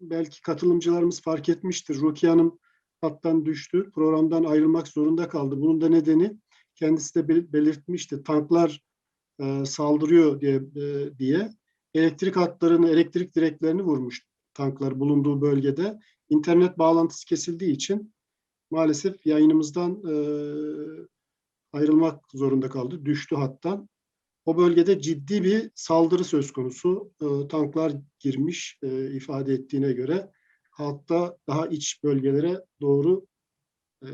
belki katılımcılarımız fark etmiştir. Rukiye Hanım hattan düştü. Programdan ayrılmak zorunda kaldı. Bunun da nedeni kendisi de bel- belirtmişti. Tanklar e, saldırıyor diye, e, diye elektrik hatlarını, elektrik direklerini vurmuş tanklar bulunduğu bölgede. İnternet bağlantısı kesildiği için maalesef yayınımızdan e, ayrılmak zorunda kaldı. Düştü hattan. O bölgede ciddi bir saldırı söz konusu. E, tanklar girmiş e, ifade ettiğine göre. Hatta daha iç bölgelere doğru e,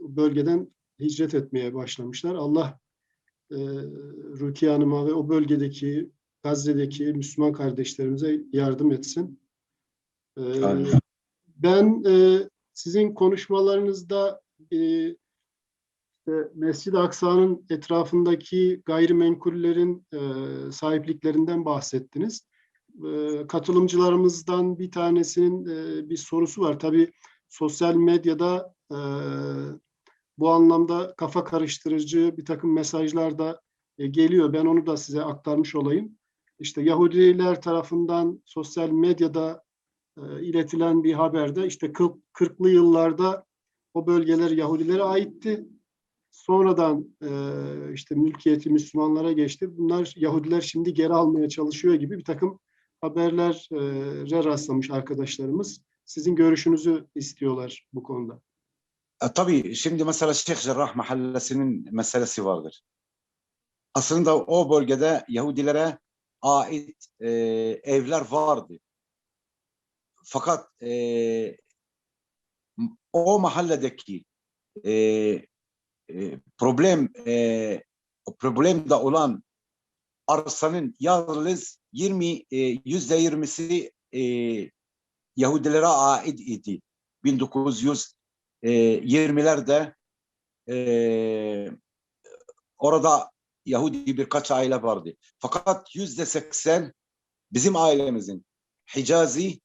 bölgeden hicret etmeye başlamışlar. Allah e, Rukiye Hanım'a ve o bölgedeki Gazze'deki Müslüman kardeşlerimize yardım etsin. E, ben e, sizin konuşmalarınızda e, işte Mescid-i Aksa'nın etrafındaki gayrimenkullerin e, sahipliklerinden bahsettiniz. E, katılımcılarımızdan bir tanesinin e, bir sorusu var. Tabii sosyal medyada e, bu anlamda kafa karıştırıcı bir takım mesajlar da e, geliyor. Ben onu da size aktarmış olayım. İşte Yahudiler tarafından sosyal medyada e, iletilen bir haberde işte 40'lı yıllarda o bölgeler Yahudilere aitti. Sonradan e, işte mülkiyeti Müslümanlara geçti. Bunlar Yahudiler şimdi geri almaya çalışıyor gibi bir takım haberlere rastlamış arkadaşlarımız. Sizin görüşünüzü istiyorlar bu konuda. E, tabii şimdi mesela Şeyh Cerrah Mahallesi'nin meselesi vardır. Aslında o bölgede Yahudilere ait e, evler vardı. Fakat e, o mahalledeki e, problem e, problemde olan arsanın yalnız 20 e, yüzde yirmisi e, Yahudilere ait idi. 1920'lerde e, orada Yahudi birkaç aile vardı. Fakat yüzde seksen bizim ailemizin Hicazi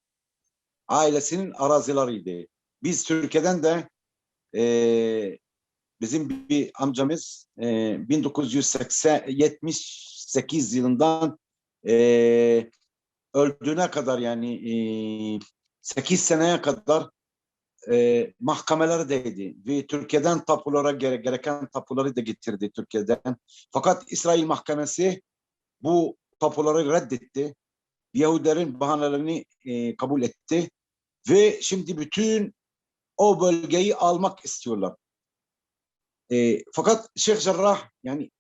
ailesinin arazileriydi. Biz Türkiye'den de e, bizim bir amcamız e, 1978 yılından e, öldüğüne kadar yani e, 8 seneye kadar e, mahkemelerdeydi ve Türkiye'den tapulara gere- gereken tapuları da getirdi Türkiye'den. Fakat İsrail mahkemesi bu tapuları reddetti. Yahudilerin bahanelerini e, kabul etti ve şimdi bütün o bölgeyi almak istiyorlar. E, fakat Şeyh Cerrah yani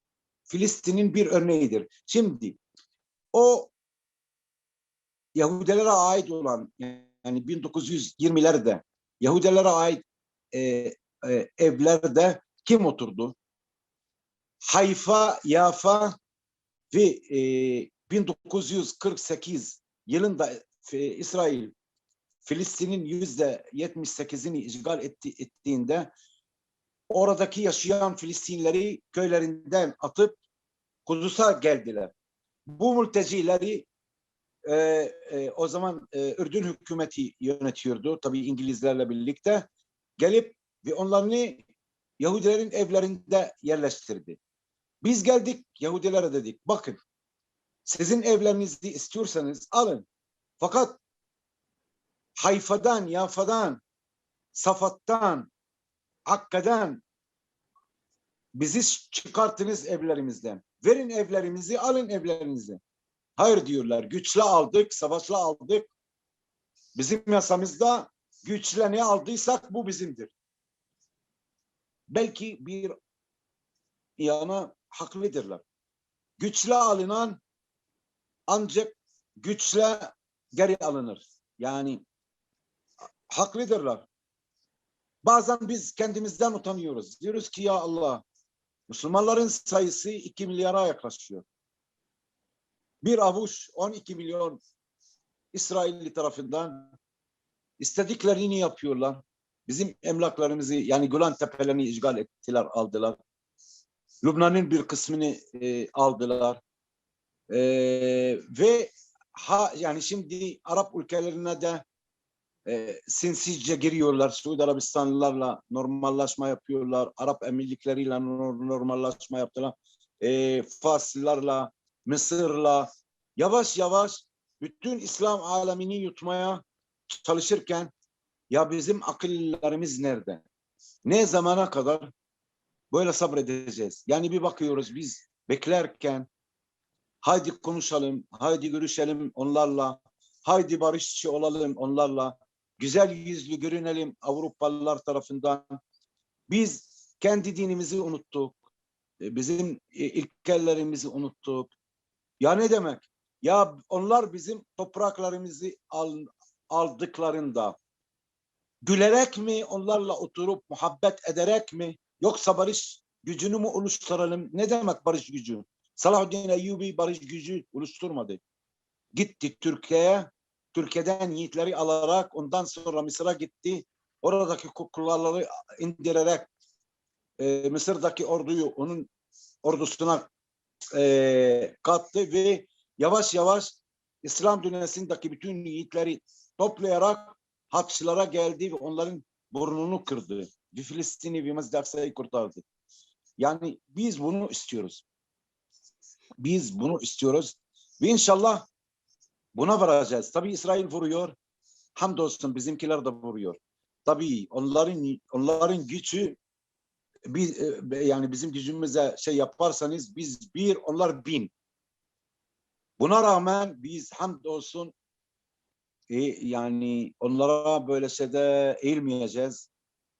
Filistin'in bir örneğidir. Şimdi o Yahudilere ait olan yani 1920'lerde Yahudilere ait e, e, evlerde kim oturdu? Hayfa, Yafa ve e, 1948 yılında e, İsrail Filistin'in yüzde 78'ini işgal etti, ettiğinde oradaki yaşayan Filistinleri köylerinden atıp Kudüs'e geldiler. Bu mültecileri e, e, o zaman e, Ürdün hükümeti yönetiyordu tabii İngilizlerle birlikte gelip ve onlarını Yahudilerin evlerinde yerleştirdi. Biz geldik Yahudilere dedik bakın sizin evlerinizi istiyorsanız alın. Fakat Hayfa'dan, Yafa'dan, Safat'tan, Akka'dan bizi çıkartınız evlerimizden. Verin evlerimizi, alın evlerinizi. Hayır diyorlar. Güçle aldık, savaşla aldık. Bizim yasamızda güçle ne aldıysak bu bizimdir. Belki bir yana haklıdırlar. Güçle alınan ancak güçle geri alınır. Yani haklıdırlar. Bazen biz kendimizden utanıyoruz. Diyoruz ki ya Allah Müslümanların sayısı 2 milyara yaklaşıyor. Bir avuç 12 milyon İsrailli tarafından istediklerini yapıyorlar. Bizim emlaklarımızı yani Golan Tepelerini işgal ettiler, aldılar. Lübnan'ın bir kısmını e, aldılar. E, ve ha yani şimdi Arap ülkelerine de e, sinsice giriyorlar. Suudi Arabistanlılarla normallaşma yapıyorlar. Arap emirlikleriyle nor- normallaşma yaptılar. E, Faslılarla, Mısır'la yavaş yavaş bütün İslam alemini yutmaya çalışırken ya bizim akıllarımız nerede? Ne zamana kadar böyle sabredeceğiz? Yani bir bakıyoruz biz beklerken haydi konuşalım, haydi görüşelim onlarla, haydi barışçı olalım onlarla, güzel yüzlü görünelim Avrupalılar tarafından. Biz kendi dinimizi unuttuk, e, bizim e, ilkellerimizi unuttuk. Ya ne demek? Ya onlar bizim topraklarımızı al- aldıklarında gülerek mi onlarla oturup muhabbet ederek mi yoksa barış gücünü mü oluşturalım? Ne demek barış gücü? Salahuddin Eyyubi barış gücü oluşturmadı. Gitti Türkiye'ye, Türkiye'den yiğitleri alarak ondan sonra Mısır'a gitti. Oradaki kuklaları indirerek e, Mısır'daki orduyu onun ordusuna e, kattı ve yavaş yavaş İslam dünyasındaki bütün yiğitleri toplayarak Haçlılara geldi ve onların burnunu kırdı. Filistin'i ve Mescid-i Aksa'yı kurtardı. Yani biz bunu istiyoruz. Biz bunu istiyoruz ve inşallah buna varacağız. Tabii İsrail vuruyor. Hamdolsun bizimkiler de vuruyor. Tabii onların onların gücü biz e, yani bizim gücümüze şey yaparsanız biz bir onlar bin. Buna rağmen biz hamdolsun e, yani onlara böyle şeyde eğilmeyeceğiz.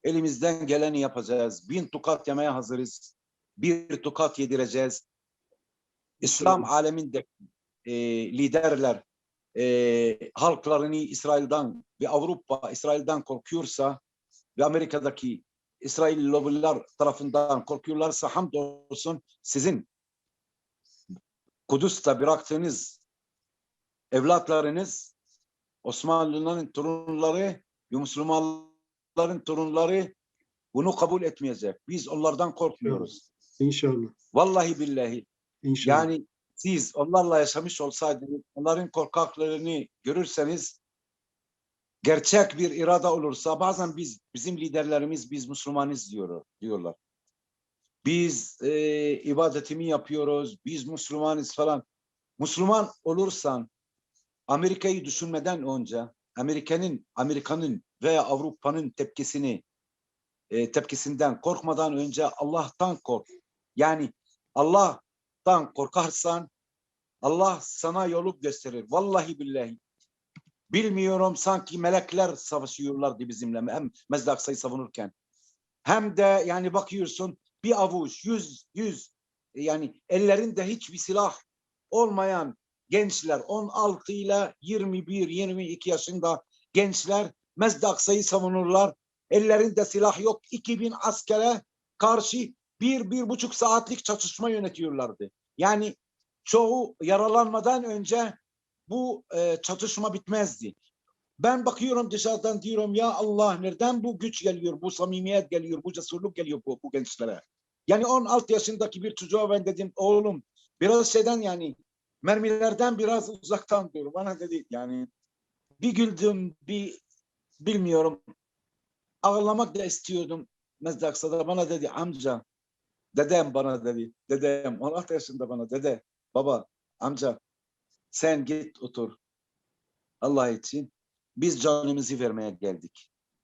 Elimizden geleni yapacağız. Bin tukat yemeye hazırız. Bir tukat yedireceğiz. İslam aleminde e, liderler e, halklarını İsrail'den ve Avrupa İsrail'den korkuyorsa ve Amerika'daki İsrail lobiler tarafından korkuyorlarsa hamdolsun sizin Kudüs'te bıraktığınız evlatlarınız Osmanlıların torunları ve Müslümanların torunları bunu kabul etmeyecek. Biz onlardan korkmuyoruz. İnşallah. Vallahi billahi. İnşallah. Yani siz onlarla yaşamış olsaydınız, onların korkaklığını görürseniz gerçek bir irade olursa bazen biz bizim liderlerimiz biz Müslümanız diyor, diyorlar. Biz e, ibadetimi yapıyoruz, biz Müslümanız falan. Müslüman olursan Amerika'yı düşünmeden önce Amerika'nın Amerika'nın veya Avrupa'nın tepkisini e, tepkisinden korkmadan önce Allah'tan kork. Yani Allah'tan korkarsan Allah sana yolu gösterir. Vallahi billahi. Bilmiyorum sanki melekler savaşıyorlardı bizimle hem Mescid-i Aksa'yı savunurken. Hem de yani bakıyorsun bir avuç, yüz, yüz yani ellerinde hiçbir silah olmayan gençler 16 ile 21, 22 yaşında gençler Mescid-i Aksa'yı savunurlar. Ellerinde silah yok. 2000 askere karşı bir, bir buçuk saatlik çatışma yönetiyorlardı. Yani çoğu yaralanmadan önce bu e, çatışma bitmezdi. Ben bakıyorum dışarıdan diyorum ya Allah nereden bu güç geliyor, bu samimiyet geliyor, bu cesurluk geliyor bu, bu gençlere. Yani 16 yaşındaki bir çocuğa ben dedim oğlum biraz şeyden yani mermilerden biraz uzaktan dur. Bana dedi yani bir güldüm bir bilmiyorum ağlamak da istiyordum Mescid-i Aksa'da bana dedi amca dedem bana dedi dedem 16 yaşında bana dede baba amca sen git otur Allah için biz canımızı vermeye geldik.